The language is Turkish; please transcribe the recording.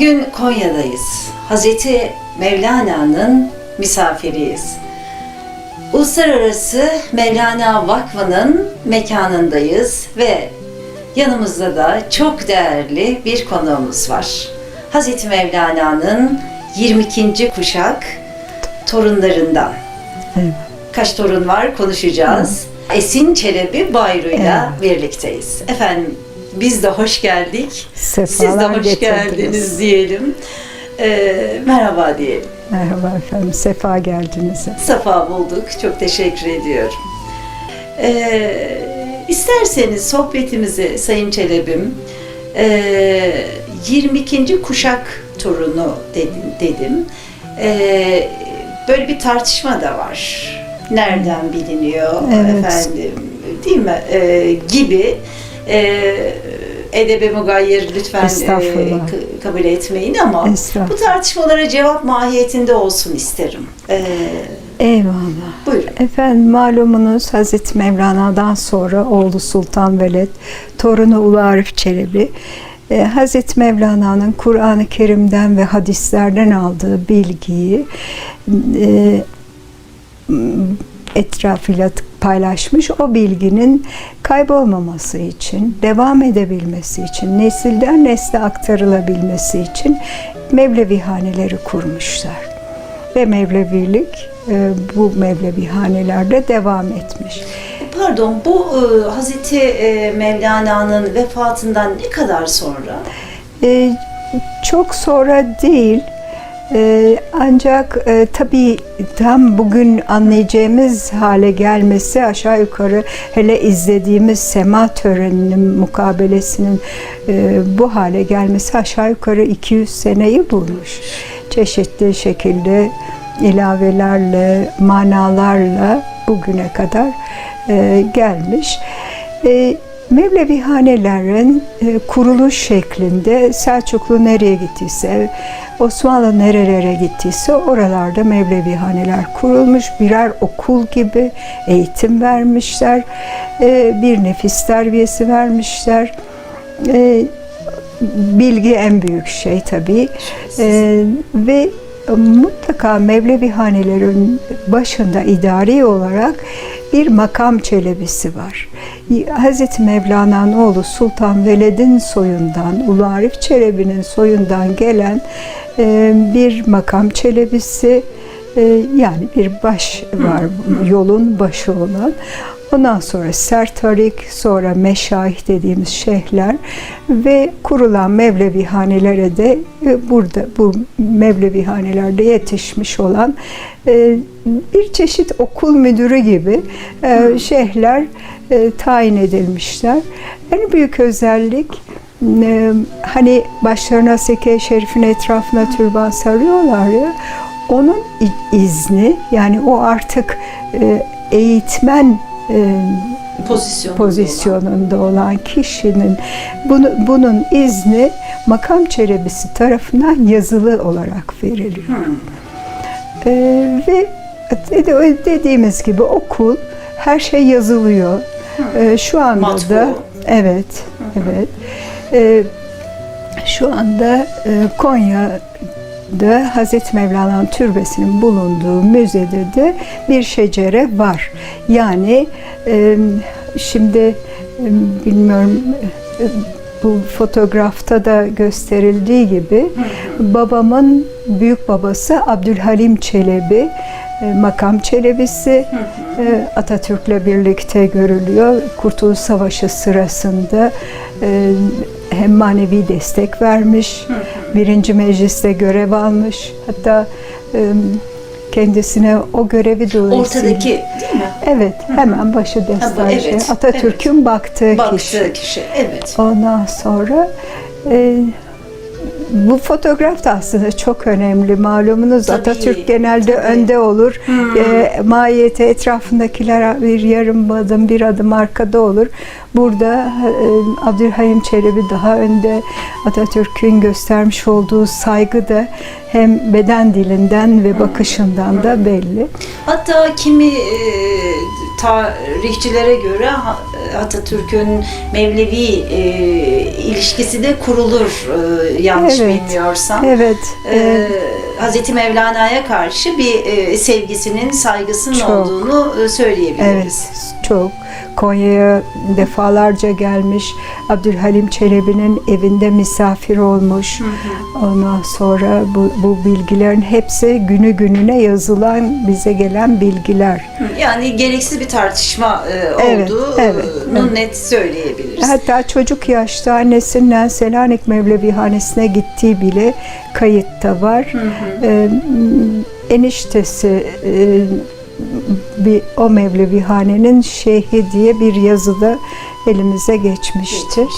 Bugün Konya'dayız. Hazreti Mevlana'nın misafiriyiz. Uluslararası Mevlana Vakfı'nın mekanındayız ve yanımızda da çok değerli bir konuğumuz var. Hazreti Mevlana'nın 22. kuşak torunlarından. Evet. Kaç torun var konuşacağız. Esin Çelebi Bayru'yla birlikteyiz. Efendim biz de hoş geldik. Siz de Sefalar hoş getirdiniz. geldiniz diyelim. Ee, merhaba diyelim. Merhaba efendim, sefa geldiniz. Safa bulduk. Çok teşekkür ediyorum. Ee, isterseniz sohbetimizi Sayın Çelebim ee, 22. kuşak torunu dedim. dedim. Ee, böyle bir tartışma da var. Nereden biliniyor Evet. efendim değil mi? Ee, gibi ee, edebe mugayyir lütfen k- kabul etmeyin ama bu tartışmalara cevap mahiyetinde olsun isterim. Ee, Eyvallah. buyurun. Efendim malumunuz Hazreti Mevlana'dan sonra oğlu Sultan Veled, torunu Ulu Arif Çelebi, e, Hazreti Mevlana'nın Kur'an-ı Kerim'den ve hadislerden aldığı bilgiyi e, etrafıyla paylaşmış. O bilginin kaybolmaması için, devam edebilmesi için, nesilden nesle aktarılabilmesi için Mevlevihaneleri kurmuşlar. Ve Mevlevilik e, bu Mevlevihanelerde devam etmiş. Pardon, bu e, Hazreti e, Mevlana'nın vefatından ne kadar sonra? E, çok sonra değil, e, ancak e, tabii tam bugün anlayacağımız hale gelmesi aşağı yukarı hele izlediğimiz sema töreninin mukabelesinin e, bu hale gelmesi aşağı yukarı 200 seneyi bulmuş. Çeşitli şekilde ilavelerle, manalarla bugüne kadar e, gelmiş. E, Mevlevihanelerin e, kuruluş şeklinde Selçuklu nereye gittiyse, Osmanlı nerelere gittiyse oralarda Mevlevihaneler kurulmuş. Birer okul gibi eğitim vermişler. E, bir nefis terbiyesi vermişler. E, bilgi en büyük şey tabii. Ve mutlaka Mevlevihanelerin başında idari olarak bir makam çelebisi var. Hz. Mevlana'nın oğlu Sultan Veled'in soyundan, Ulu Arif Çelebi'nin soyundan gelen e, bir makam çelebisi, e, yani bir baş var, yolun başı olan. Ondan sonra sertarik, sonra meşayih dediğimiz şeyhler ve kurulan Mevlevihanelere de e, burada bu Mevlevihanelerde yetişmiş olan e, bir çeşit okul müdürü gibi e, şeyhler tayin edilmişler. En büyük özellik hani başlarına seke şerifin etrafına türban sarıyorlar ya onun izni yani o artık eğitmen e, Pozisyon. pozisyonunda olan kişinin bunu, bunun izni makam çelebisi tarafından yazılı olarak veriliyor. Ee, ve de- dediğimiz gibi okul her şey yazılıyor. Ee, şu anda Matbu. da evet, evet. Ee, şu anda e, Konya'da Hazreti Mevlana'nın türbesinin bulunduğu müzede de bir şecere var. Yani e, şimdi e, bilmiyorum e, bu fotoğrafta da gösterildiği gibi babamın büyük babası Abdülhalim Çelebi makam çelebisi Atatürk'le birlikte görülüyor. Kurtuluş Savaşı sırasında hem manevi destek vermiş, birinci mecliste görev almış. Hatta e, kendisine o görevi dolayısıyla... Ortadaki değil mi? Evet, hemen başı destansı. evet, Atatürk'ün baktığı kişi. Baktığı kişi. Evet. Ondan sonra e, bu fotoğraf da aslında çok önemli. Malumunuz Tabii, Atatürk genelde tabii. önde olur. E, mahiyete etrafındakiler bir yarım adım, bir adım arkada olur. Burada e, Abdülhalim Çelebi daha önde. Atatürk'ün göstermiş olduğu saygı da hem beden dilinden ve bakışından da belli. Hatta kimi e, tarihçilere göre Atatürk'ün Mevlevi e, ilişkisi de kurulur e, yanlış Evet. bilmiyorsam. Evet. E, Hazreti Mevlana'ya karşı bir e, sevgisinin, saygısının Çok. olduğunu e, söyleyebiliriz. Evet, çok. Konya'ya defalarca gelmiş. Abdülhalim Çelebi'nin evinde misafir olmuş. Ondan sonra bu, bu bilgilerin hepsi günü gününe yazılan, bize gelen bilgiler. Yani gereksiz bir tartışma e, Evet, olduğunu evet, evet. net söyleyebiliriz. Hatta çocuk yaşta annesinden Selanik Mevlevihanesi'ne gittiği bile kayıtta var. Ee, eniştesi e, bir o Mevlevihanenin şeyhi diye bir yazıda elimize geçmiştir.